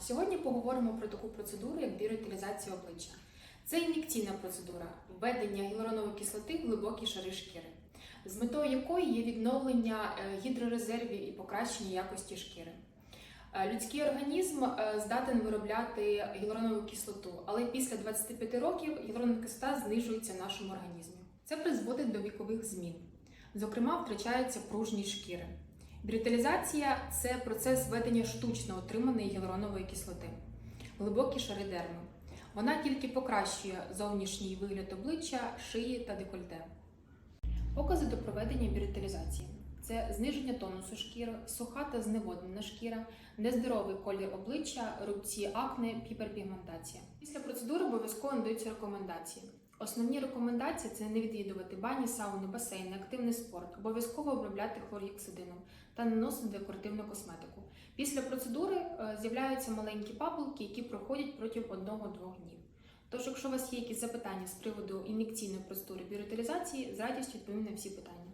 Сьогодні поговоримо про таку процедуру, як біориталізація обличчя. Це ін'єкційна процедура введення гіалуронової кислоти в глибокі шари шкіри, з метою якої є відновлення е, гідрорезервів і покращення якості шкіри. Е, Людський організм е, здатен виробляти гіалуронову кислоту, але після 25 років гіалуронова кислота знижується в нашому організмі. Це призводить до вікових змін. Зокрема, втрачається пружність шкіри. Біріталізація це процес введення штучно отриманої гіалуронової кислоти, глибокі шари дерми. Вона тільки покращує зовнішній вигляд обличчя, шиї та декольте. Покази до проведення біріталізації це зниження тонусу шкіри, суха та зневоднена шкіра, нездоровий колір обличчя, рубці акне, гіперпігментація. Після процедури обов'язково надаються рекомендації. Основні рекомендації це не відвідувати бані, сауни, басейни, активний спорт, обов'язково обробляти хлоргексидином та наносити декоративну косметику. Після процедури е, з'являються маленькі папулки, які проходять протягом 1-2 днів. Тож, якщо у вас є якісь запитання з приводу ін'єкційної процедури біориталізації, з радістю відповім на всі питання.